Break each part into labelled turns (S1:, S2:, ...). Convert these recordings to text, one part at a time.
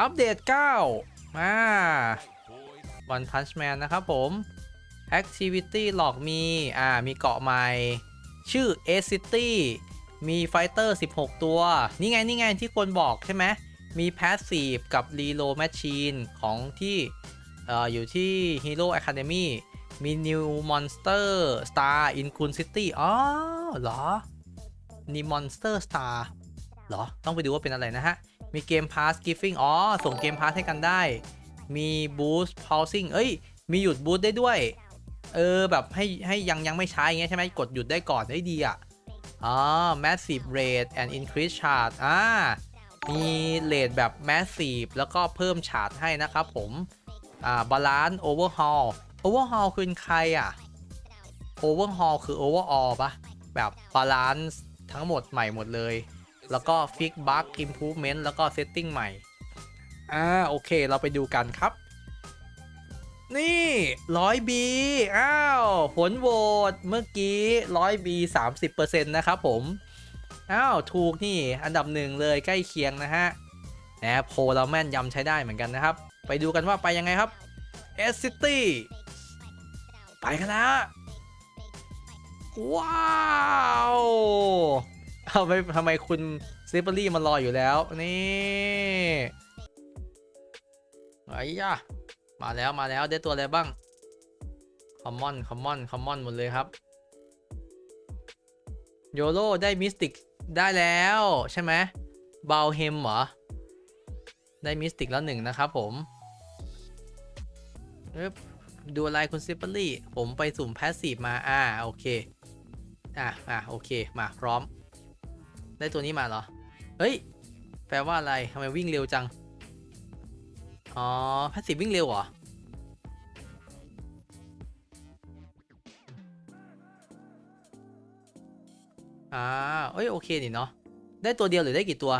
S1: อัปเดต 9 มาวันพันช์แมนนะครับผม Activity หลอกมี อ่า มีเกาะใหม่ ชื่อ A City มีไฟเตอร์ 16 ตัว นี่ไง นี่ไงที่คนบอกใช่ไหม มี Passive กับ Reload Machine ของที่เอ่ออยู่ที่ Hero Academy มี New Monster Star in Kun City อ๋อเหรอ นี่ Monster Star เหรอ ต้องไปดูว่าเป็นอะไรนะฮะ มีเกม Pass Giving อ๋อ ส่งเกม Pass ให้กันได้ มี Boost Pausing เอ้ย มีหยุด Boost ได้ด้วย เออ แบบให้ให้ยังยังไม่ใช้อย่างเงี้ยใช่ไหมกดหยุดได้ก่อนได้ดีอะอ๋อ Massive Rate and Increase Charge อ่า มีเลทแบบ Massive แล้วก็เพิ่มชาร์จให้นะครับผม อ่า Balance Overhaul Overhaul คือใครอะ Overhaul คือ Overall ปะแบบ Balance ทั้งหมดใหม่หมดเลย แล้วก็ Fix Bug Improvement แล้วก็ Setting ใหม่ อ่า โอเค เราไปดูกันครับ นี่ 100B อ้าว ผลโหวตเมื่อกี้ 100B 30%นต์นะครับผม อ้าว ถูกนี่ อันดับหนึ่งเลยใกล้เคียงนะฮะแหมโพลเราแม่นยำใช้ได้เหมือนกันนะครับ ไปดูกันว่าไปยังไงครับ S City ไปกันแล้วว้าว ทำไมทำไมคุณซิปเปอรี่มารออยู่แล้ว นี่ไอ้ยะมาแล้วมาแล้วได้ตัวอะไรบ้าง คอมมอน คอมมอน คอมมอนหมดเลยครับ โยโ o ได้มิสติกได้แล้วใช่ไหมบาลเฮมเหรอ ได้มิสติกแล้วหนึ่งนะครับผมเอ๊บดูอะไรคุณซิปเปอรี่ ผมไปสุ่มแพสซีฟมา อ่า โอเค อะอะโอเค มาพร้อม ได้ตัวนี้มาเหรอ เฮ้ย แปลว่าอะไรทำไมวิ่งเร็วจัง อ๋อแพสซีฟวิ่งเร็วเหรอ อ่าเอ้ย โอเคนี่เนาะ ได้ตัวเดียวหรือได้กี่ตัว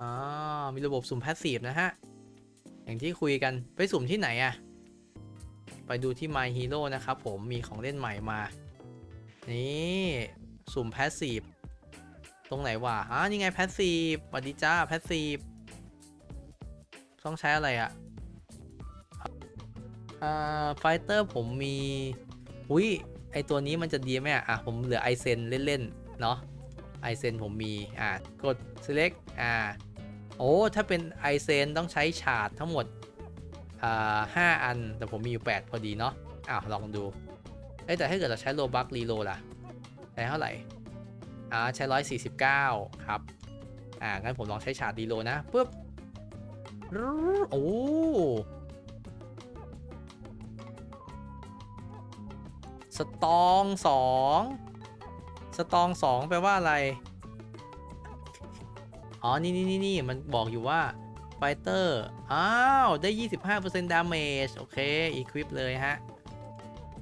S1: อ่ามีระบบสุ่มแพสซีฟนะฮะ อย่างที่คุยกัน ไปสุ่มที่ไหนอะไปดูที่ My Hero นะครับผม มีของเล่นใหม่มา นี่สุ่มแพสซีฟตรงไหนวะอ่านี่ไงแพสซีฟสวัสดีจ้าแพสซีฟต้องใช้อะไรอะอ่าไฟเตอร์ผมมีอุ้ยไอตัวนี้มันจะดีไหมอะ ผมเหลือไอเซนเล่นๆ เนาะไอเซนผมมี อะ กด select อ่า โอ้ ถ้าเป็นไอเซนต้องใช้ชาร์จทั้งหมด อ่าห้าอัน แต่ผมมีอยู่ 8 พอดีเนาะอ้าวลองดู แต่ถ้าเกิดเราใช้โลบักรีโลล่ะได้เท่าไหร่อ่าใช้149ครับ อ่างั้นผมลองใช้ชาร์จรีโลนะปุ๊บโอ้สตองสองสตองสองแปลว่าอะไร อ๋อ นี่นี่นี่นี่มันบอกอยู่ว่าไฟเตอร์ อ้าว ได้ 25% damage โอเค equip เลยฮะ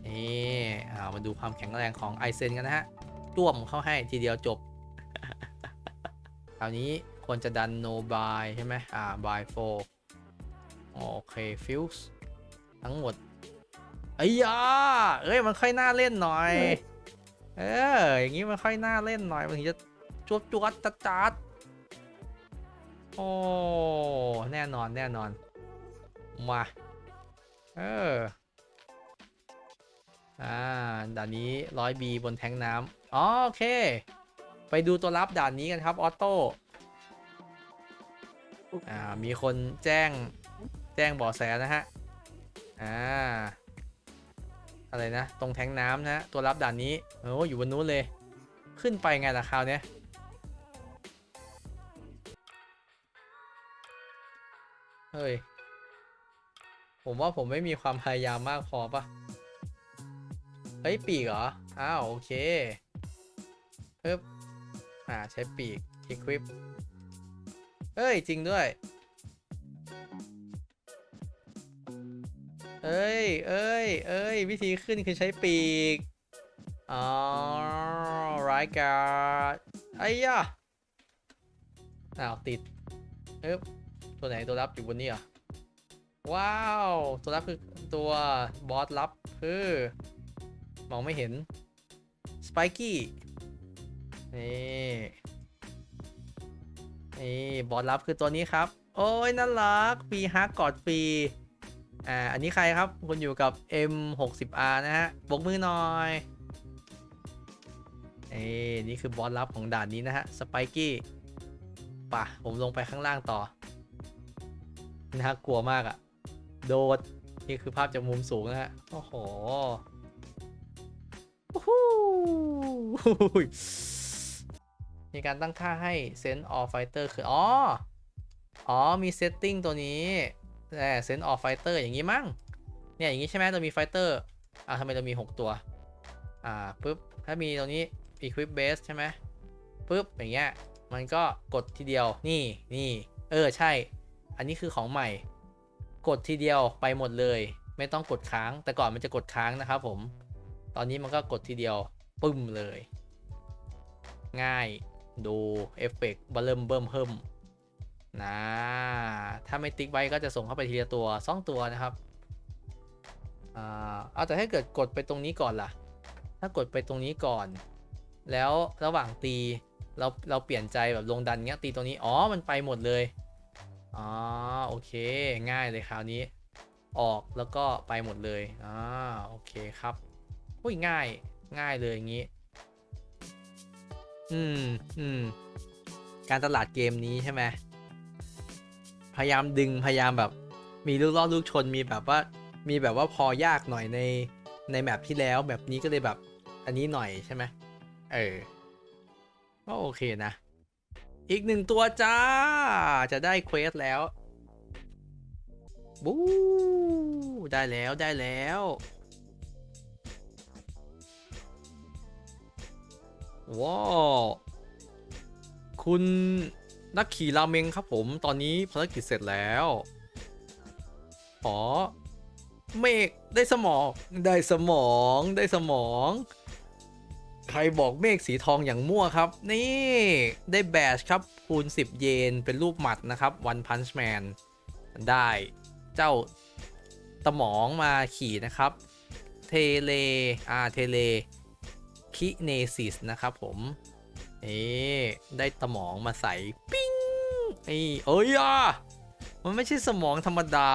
S1: นี่อ่ามาดูความแข็งแรงของไอเซนกันนะฮะต้วมเข้าให้ทีเดียวจบ คราวนี้ควรจะดัน no buy ใช่ไหมอ่า buy 4โอเค fuse ทั้งหมดไอ้ยาเอ้ย มันค่อยน่าเล่นหน่อย เออ อย่างนี้มันค่อยน่าเล่นหน่อย มันถึงจะจวดจวดจัดจัดโอ้แน่นอนแน่นอน มา เออ อ่าด่านนี้ 100B บนแทงน้ำอ๋อโอเค ไปดูตัวรับด่านนี้กันครับออโต้อ่ามีคนแจ้งแจ้งบาะแสนะฮะอ่าอะไรนะตรงแทงน้ำนะฮะตัวรับด่านนี้โอ้อยู่บนนู้นเลย ขึ้นไปไงล่ะคราวเนี้ยเฮ้ย ผมว่าผมไม่มีความพยายามมากพอปะ เฮ้ย ปีกเหรอ อ้าว โอเคปึ๊บอ่า ใช้ปีก equip เฮ้ย จริงด้วย เอ้ย เอ้ย เอ้ย วิธีขึ้นคือใช้ปีก อ๋อไรกาไอ้ย่ะอ้าว ติดเอ๊บตัวไหนตัวรับอยู่บนนี้อะว้าว ตัวรับคือตัวบอสลับคือ มองไม่เห็น สไปกี้ นี่ นี่ บอสลับคือตัวนี้ครับ โอ้ยน่ารักฟรีฮักกอดฟรีอ่า อันนี้ใครครับ คุณอยู่กับ M60R นะฮะ บกมือหน่อยเอ้นี่คือบอสลับของด่านนี้นะฮะ สไปกี้ป่ะ ผมลงไปข้างล่างต่อ น่ากลัวมากอะโดด นี่คือภาพจากมุมสูงนะฮะ โอ้โห โอ้โหมีการตั้งค่าให้ Sense of Fighter คือ อ๋อ อ๋อ มี setting ตัวนี้แต่ Sense of Fighter อย่างนี้มั้ง เนี่ย อย่างนี้ใช่ไหมเรามี Fighter อ่าทำไมเรามี 6 ตัว อ่าปุ๊บ ถ้ามีตรงนี้ Equip Base ใช่ไหมปุ๊บ อย่างเงี้ย มันก็กดทีเดียว นี่ นี่ เออ ใช่ อันนี้คือของใหม่ กดทีเดียวไปหมดเลย ไม่ต้องกดค้าง แต่ก่อนมันจะกดค้างนะครับผม ตอนนี้มันก็กดทีเดียวปึ้มเลย ง่ายดูเอฟเฟกต์บัลเริ่มเบิ่มเพิ่มนะถ้าไม่ติ๊กไว้ก็จะส่งเข้าไปทีละตัวสองตัวนะครับอ่าเอาแต่ถ้าเกิดกดไปตรงนี้ก่อนล่ะ ถ้ากดไปตรงนี้ก่อน แล้วระหว่างตีเราเราเปลี่ยนใจแบบลงดันเงี้ยตีตรงนี้อ๋อมันไปหมดเลยอ๋อโอเค ง่ายเลยคราวนี้ ออกแล้วก็ไปหมดเลยอ่าโอเคครับ อุ้ยง่าย ง่ายเลยอย่างนี้ อืมอืมการตลาดเกมนี้ใช่ไหมพยายามดึงพยายามแบบ มีลูกล่อลูกชนมีแบบว่า มีแบบว่าพอยากหน่อยในในแมปที่แล้วแบบนี้ก็เลยแบบ อันนี้หน่อยใช่ไหมเออก็โอเคนะ อีกหนึ่งตัวจ้า จะได้เควสแล้ว บู๊ได้แล้วได้แล้ว ว้าวคุณนักขี่ราเมงครับผมตอนนี้ภารกิจเสร็จแล้วขอเมฆได้สมองได้สมองได้สมอง ใครบอกเมฆสีทองอย่างมั่วครับ นี่ได้แบชครับ คูณ 10 เยนเป็นรูปหมัดนะครับ One Punch Man ได้เจ้าตะหมองมาขี่นะครับ เทเล อ่า เทเล คิเนซิสนะครับผมเอ๊ได้ตะหมองมาใส่ปิ้งไอ้เอ้ยอะมันไม่ใช่สมองธรรมดา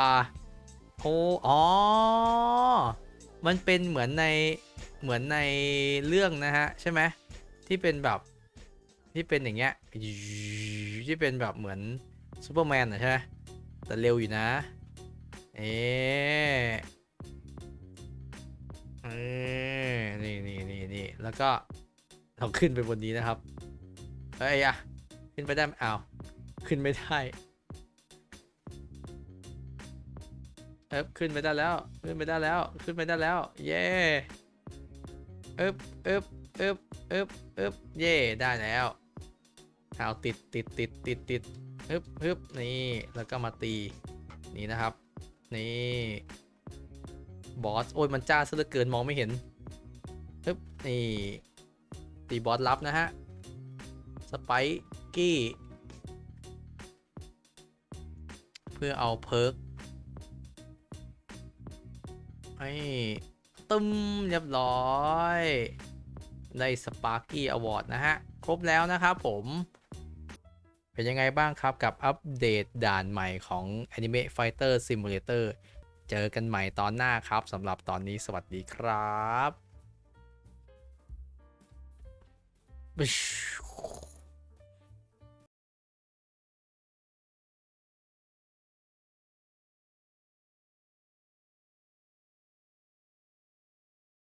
S1: โอ้อ๋อ มันเป็นเหมือนในเหมือนในเรื่องนะฮะ ใช่ไหมที่เป็นแบบที่เป็นอย่างเงี้ยที่เป็นแบบเหมือนซูเปอร์แมนอะใช่ไหมแต่เร็วอยู่นะ เอ๊เอ๊ นี่นี่นี่นี่แล้วก็เราขึ้นไปบนนี้นะครับเอ้ยอะขึ้นไปได้ไหมอ้าวขึ้นไม่ได้เอ๊บขึ้นไปได้แล้ว ขึ้นไปได้แล้ว ขึ้นไปได้แล้ว เย้เอ๊บเอ๊บเอ๊บเอ๊บเอ๊บเย่ได้แล้วเอาติดติดติดติดติดฮึบฮึบนี่แล้วก็มาตีนี่นะครับ นี่บอสโอ้ยมันจ้าซะเหลือเกินมองไม่เห็น นี่ตีบอสลับนะฮะ สไปกี้ เพื่อเอาเพิร์กไอ้ตึมเรียบร้อยได้สปาร์กี้อวอร์ดนะฮะ ครบแล้วนะครับผม เป็นยังไงบ้างครับกับอัปเดตด่านใหม่ของ Anime Fighter Simulator เจอกันใหม่ตอนหน้าครับสำหรับตอนนี้สวัสดีครับ Bış.